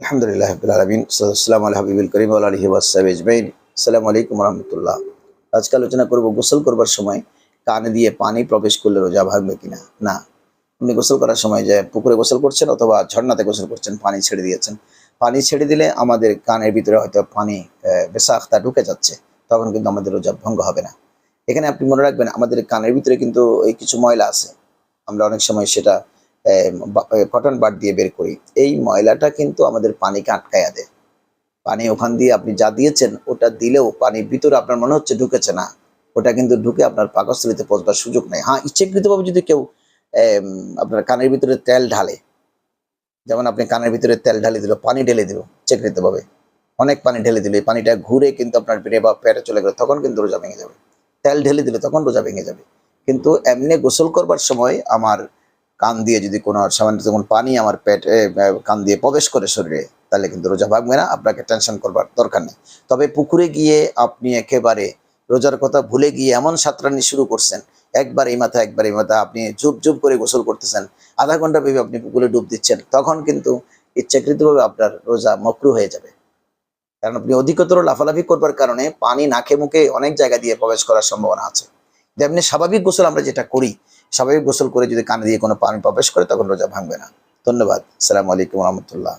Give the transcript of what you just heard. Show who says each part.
Speaker 1: আলহামদুলিল্লাহ আলমিন সালাম আল হাবিবুল করিম আলহি ওয়াসাবিজমাইন সালাম আলাইকুম রহমতুল্লাহ। আজকে আলোচনা করব গোসল করবার সময় কানে দিয়ে পানি প্রবেশ করলে রোজা ভাঙবে কিনা? না। আপনি গোসল করার সময় যে পুকুরে গোসল করছেন অথবা ঝর্ণাতে গোসল করছেন পানি ছেড়ে দিয়েছেন। পানি ছেড়ে দিলে আমাদের কানের ভিতরে হয়তো পানি আহ, বেসাখতা ঢুকে যাচ্ছে তখন কিন্তু আমাদের রোজা ভঙ্গ হবে না। এখানে আপনি মনে রাখবেন আমাদের কানের ভিতরে কিন্তু এই কিছু ময়লা আছে। আমরা অনেক সময় সেটা কটন বাট দিয়ে বের করি। এই ময়লাটা কিন্তু আমাদের পানিকে আটকায়া দেয়। পানি ওখান দিয়ে আপনি যা দিয়েছেন, ওটা দিলেও পানির ভিতরে আপনার মনে হচ্ছে ঢুকেছে না। ওটা কিন্তু ঢুকে আপনার পাকস্থলিতে পৌঁছবার সুযোগ নেই। হ্যাঁ ইচ্ছাকৃতভাবে যদি কেউ আপনার কানের ভিতরে তেল ঢালে, যেমন আপনি কানের ভিতরে তেল ঢালে দিল, পানি ঢেলে দিল, ইচ্ছাকৃতভাবে। অনেক পানি ঢেলে দিল পানিটা ঘুরে কিন্তু আপনার পেটে বা পেটে চলে গেল, তখন কিন্তু রোজা ভেঙে যাবে। তেল ঢেলে দিলে তখন রোজা ভেঙে যাবে। কিন্তু এমনি গোসল করবার সময় আমার কান দিয়ে যদি কোনো সামান্য যেমন পানি আমার পেটে কান দিয়ে প্রবেশ করে শরীরে, তাহলে কিন্তু রোজা ভাগবে না, আপনাকে টেনশন করবার দরকার নেই। তবে পুকুরে গিয়ে আপনি একেবারে রোজার কথা ভুলে গিয়ে এমন সাঁতরানি শুরু করছেন, একবার এই মাথা, একবার এই মাথা, আপনি জুব জুব করে গোসল করতেছেন, আধা ঘণ্টা ভেবে আপনি পুকুরে ডুব দিচ্ছেন, তখন কিন্তু ইচ্ছাকৃতভাবে আপনার রোজা মকরু হয়ে যাবে। কারণ আপনি অধিকতর লাফালাফি করবার কারণে পানি নাকে মুখে অনেক জায়গা দিয়ে প্রবেশ করার সম্ভাবনা আছে। যেমনি স্বাভাবিক গোসল আমরা যেটা করি স্বাভাবিক গোসল করে যদি কানে দিয়ে কোনো পানি প্রবেশ করে, তখন রোজা ভাঙবে না। ধন্যবাদ। সালাম আলাইকুম রহমতুল্লাহ।